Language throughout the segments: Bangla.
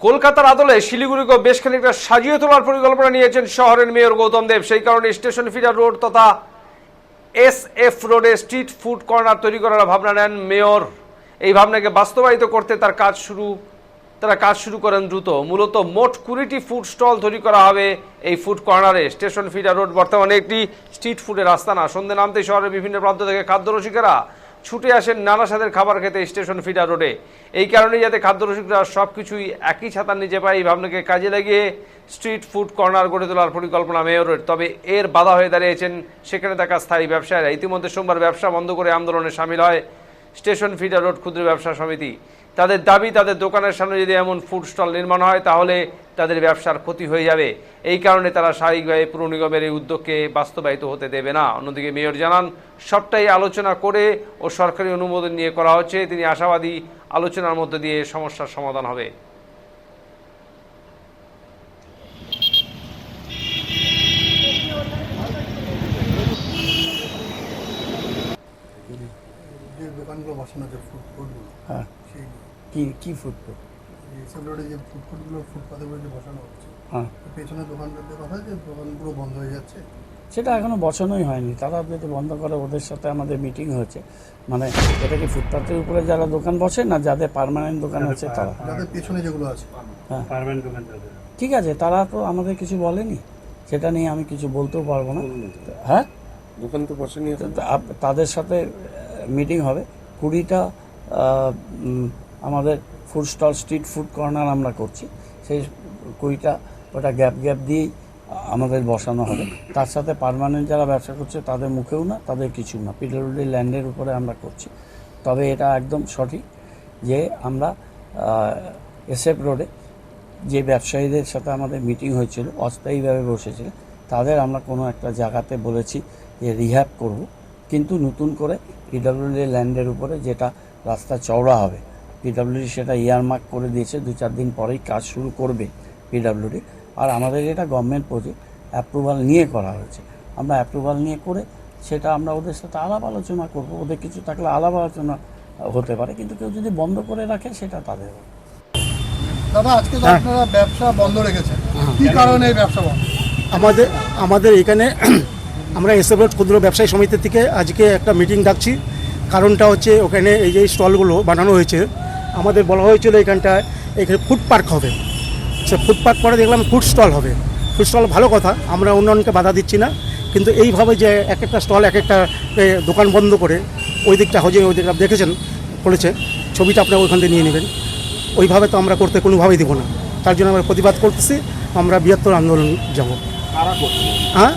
কলকাতার আদলে শিলিগুড়িকে বেশ খানিকটা সাজিয়ে তোলার পরিকল্পনা নিয়েছেন শহরের মেয়র গৌতম দেব। সেই কারণে স্টেশন ফিডার রোড তথা এস এফ রোডে স্ট্রিট ফুড কর্নার তৈরি করার ভাবনা নেন মেয়র। এই ভাবনাকে বাস্তবায়িত করতে তার কাজ শুরু, তারা কাজ শুরু করেন দ্রুত। মূলত মোট কুড়িটি ফুড স্টল তৈরি করা হবে এই ফুড কর্নারে। স্টেশন ফিডার রোড বর্তমানে একটি স্ট্রিট ফুডের আস্তানা। সন্ধে নামতে শহরের বিভিন্ন প্রান্ত থেকে খাদ্য রসিকেরা ছুটে আসেন নানা স্বাদের খাবার খেতে স্টেশন ফিডার রোডে। এই কারণেই যাতে খাদ্য রসিকরা সব কিছুই একই ছাতার নিচে পায়, এই ভাবনাকে কাজে লাগিয়ে স্ট্রিট ফুড কর্নার গড়ে তোলার পরিকল্পনা মেয়রের। তবে এর বাধা হয়ে দাঁড়িয়েছেন সেখানে থাকা স্থায়ী ব্যবসায়ীরা। ইতিমধ্যে সোমবার ব্যবসা বন্ধ করে আন্দোলনে সামিল হয় স্টেশন ফিডার রোড ক্ষুদ্র ব্যবসা সমিতি। তাদের দাবি, তাদের দোকানের সামনে যদি এমন ফুড স্টল নির্মাণ হয়, তাহলে তাদের ব্যবসার ক্ষতি হয়ে যাবে। এই কারণে তারা স্বাভাবিকভাবে পুর নিগমের এই উদ্যোগকে বাস্তবায়িত হতে দেবে না। অন্যদিকে মেয়র জানান, সবটাই আলোচনা করে ও সরকারি অনুমোদন নিয়ে করা হচ্ছে। তিনি আশাবাদী, আলোচনার মধ্যে দিয়ে সমস্যার সমাধান হবে যে দোকানগুলো বসানো আছে ফুড কোর্টগুলো হ্যাঁ। সেই কি কি ফুড এইসব রোডে যে ফুড কোর্টগুলো ফুটপাথে যে বসানো হচ্ছে। হ্যাঁ। পেছনে দোকানদারদের কথা যে দোকানগুলো বন্ধ হয়ে যাচ্ছে। সেটা এখনও বসানোই হয়নি। তারা যদি বন্ধ করে ওদের সাথে আমাদের মিটিং হয়েছে মানে এটা কি ফুটপাথের উপরে যারা দোকান বসে না যাদের পার্মানেন্ট দোকান আছে তারা? যাদের পেছনে যেগুলো আছে। হ্যাঁ। পারবেন দোকানদার ঠিক আছে তারা তো আমাদের কিছু বলেনি। সেটা নিয়ে আমি কিছু বলতেও পারব না। হ্যাঁ? দোকান তো বসেনি তাদের সাথে মিটিং হবে। কুড়িটা আমাদের food stall street food corner আমরা করছি। সেই কুড়িটা, ওটা গ্যাপ গ্যাপ দিয়েই আমাদের বসানো হবে। তার সাথে পার্মানেন্ট যারা ব্যবসা করছে, তাদের মুখেও না, তাদের কিছু না। পিডব্লিউডি ল্যান্ডের উপরে আমরা করছি। তবে এটা একদম সঠিক যে আমরা এসএফ রোডে যে ব্যবসায়ীদের সাথে আমাদের মিটিং হয়েছিল, অস্থায়ীভাবে বসেছিল, তাদের আমরা কোনো একটা জায়গাতে বলেছি যে রিহ্যাব করব। কিন্তু নতুন করে পিডব্লিউডি ল্যান্ডের উপরে যেটা রাস্তা চওড়া হবে। পিডব্লিউডি সেটা ইয়ারমার্ক করে দিয়েছে দু চার দিন পরেই কাজ শুরু করবে পিডব্লিউডি আর আমাদের এটা গভর্নমেন্ট প্রজেক্ট অ্যাপ্রুভাল নিয়ে করা হয়েছে। আমরা অ্যাপ্রুভাল নিয়ে করে সেটা আমরা ওদের সাথে আলাপ আলোচনা করব। ওদের কিছু থাকলে আলাপ আলোচনা হতে পারে কিন্তু কেউ যদি বন্ধ করে রাখে সেটা তাদের। দাদা আজকে আপনারা ব্যবসা বন্ধ রেখেছেন। কি কারণে এই ব্যবসা বন্ধ? আমাদের আমাদের এখানে আমরা এসএফএল ক্ষুদ্র ব্যবসায়ী সমিতি থেকে আজকে একটা মিটিং ডাকছি। কারণটা হচ্ছে ওখানে এই যে স্টলগুলো বানানো হয়েছে আমাদের বলা হয়েছিল এখানটায় এখানে ফুড পার্ক হবে। সে ফুড পার্ক পরে দেখলাম ফুড স্টল হবে। ফুড স্টল ভালো কথা আমরা অন্যান্যকে বাধা দিচ্ছি না। কিন্তু এইভাবে যে এক একটা স্টল এক একটা দোকান বন্ধ করে ওই দিকটা হয়ে ওই দিকটা দেখেছেন করেছে ছবিটা আপনারা ওইখান থেকে নিয়ে নেবেন। ওইভাবে তো আমরা করতে কোনোভাবেই দেবো না। তার জন্য আমরা প্রতিবাদ করতেছি আমরা বৃহত্তর আন্দোলন যাব। হ্যাঁ?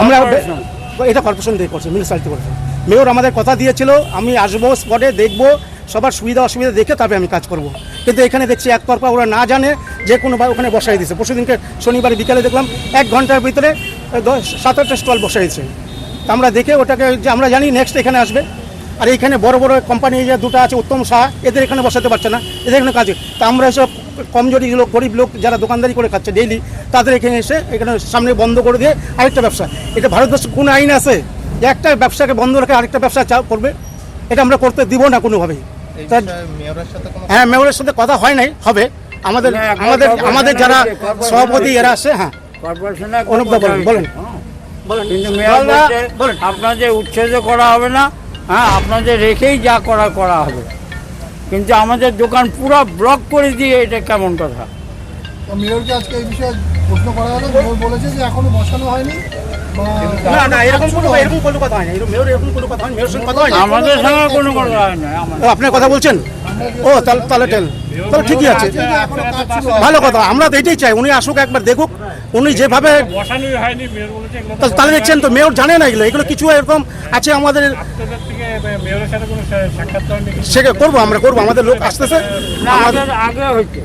আমরা এটা কর্পোরেশন দিয়ে করছে মিউনিসিপ্যালিটি কর্পোরেশন মেয়র আমাদের কথা দিয়েছিল আমি আসব স্পটে দেখব সবার সুবিধা অসুবিধা দেখে তবে আমি কাজ করব। কিন্তু এখানে দেখছি এক একতরফা ওরা না জানে যে কোনোভাবে ওখানে বসাই দিয়েছে। পরশু দিনকে শনিবার বিকালে দেখলাম এক ঘণ্টার ভিতরে সাত আটটা স্টল বসাই দিয়েছে। তা আমরা দেখে ওটাকে যে আমরা জানি নেক্সট এখানে আসবে। আর এখানে বড় বড় কোম্পানি যে দুটো আছে উত্তম সাহা এদের এখানে বসাতে পারছে না এদের এখানে কাজ তা আমরা এসব কমজোরি লোক গরিব লোক যারা দোকানদারি করে খাচ্ছে ডেইলি তাদের এখানে এসে এখানে সামনে বন্ধ করে দিয়ে আরেকটা ব্যবসা। এটা ভারতবর্ষে কোন আইন আছে যে একটা ব্যবসাকে বন্ধ রেখে আরেকটা ব্যবসা চা করবে? এটা আমরা করতে দিব না কোনোভাবেই। হ্যাঁ মেয়রের সাথে কথা হয় নাই হবে। আমাদের আমাদের আমাদের যারা সভাপতি এরা আছে হ্যাঁ। কর্পোরেশনের অনুপ বলেন। বলেন। আপনাদের উচ্ছেদ করা হবে না হ্যাঁ আপনাদের রেখেই যা করা করা হবে। কিন্তু আমাদের দোকান পুরো ব্লক করে দিয়ে এটা কেমন কথা? মেয়রকে আজকে এই বিষয়ে প্রশ্ন করা হলো। মেয়র বলেছে যে এখনও বসানো হয়নি না না এরকম কোনো এরকম কোনো কথা হয় না মেয়র এরকম কোনো কথা হয় না সঙ্গে কথা হয় আমাদের সঙ্গে কোনো কথা হয় না আপনার কথা বলছেন? ও তাহলে তাহলে টেন তাহলে ঠিকই আছে। ভালো কথা আমরা তো এটাই চাই। উনি আসুক একবার দেখুক। উনি যেভাবে তাহলে- দেখছেন তো মেয়র জানে না এগুলো এগুলো কিছু এরকম আছে আমাদের সা- করব আমরা করব আমাদের লোক আসতেছে আমাদের আগ্রহ হচ্ছে।